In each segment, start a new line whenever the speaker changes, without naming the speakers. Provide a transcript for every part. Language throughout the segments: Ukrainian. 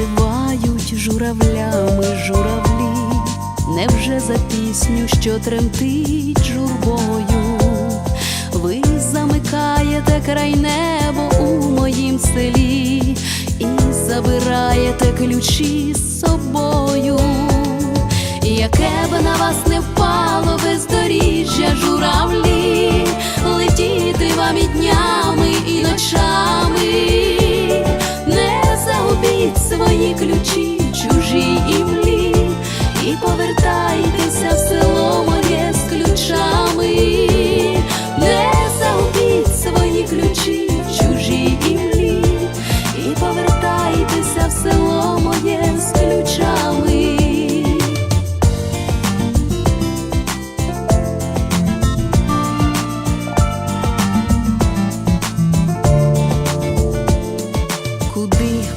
називають журавлями журавлі, невже за пісню, що тремтить журбою, ви замикаєте край небо у моїм селі і забираєте ключі з собою, яке б на вас не впало бездоріжжя журавлі. Ключі чужі імлі і повертайтеся в село моє з ключами,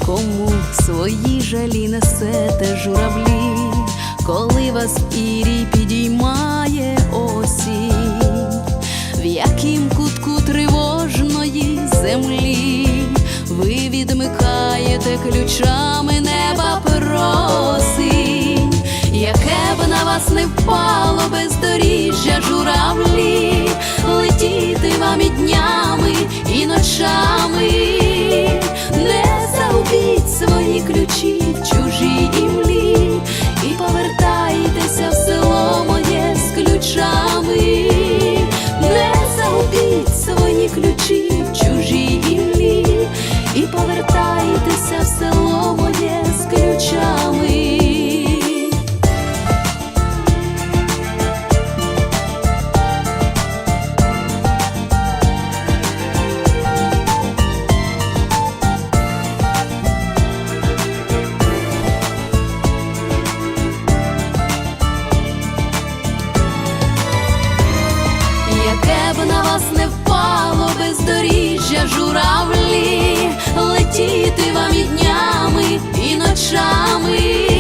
кому свої жалі несете журавлі, коли вас ірій підіймає осінь, в яким кутку тривожної землі ви відмикаєте ключами неба просинь, яке б на вас не впало бездоріжжя журавлі, летіти вам і днями і ночами, ключі в чужій летіти вам і днями, і ночами,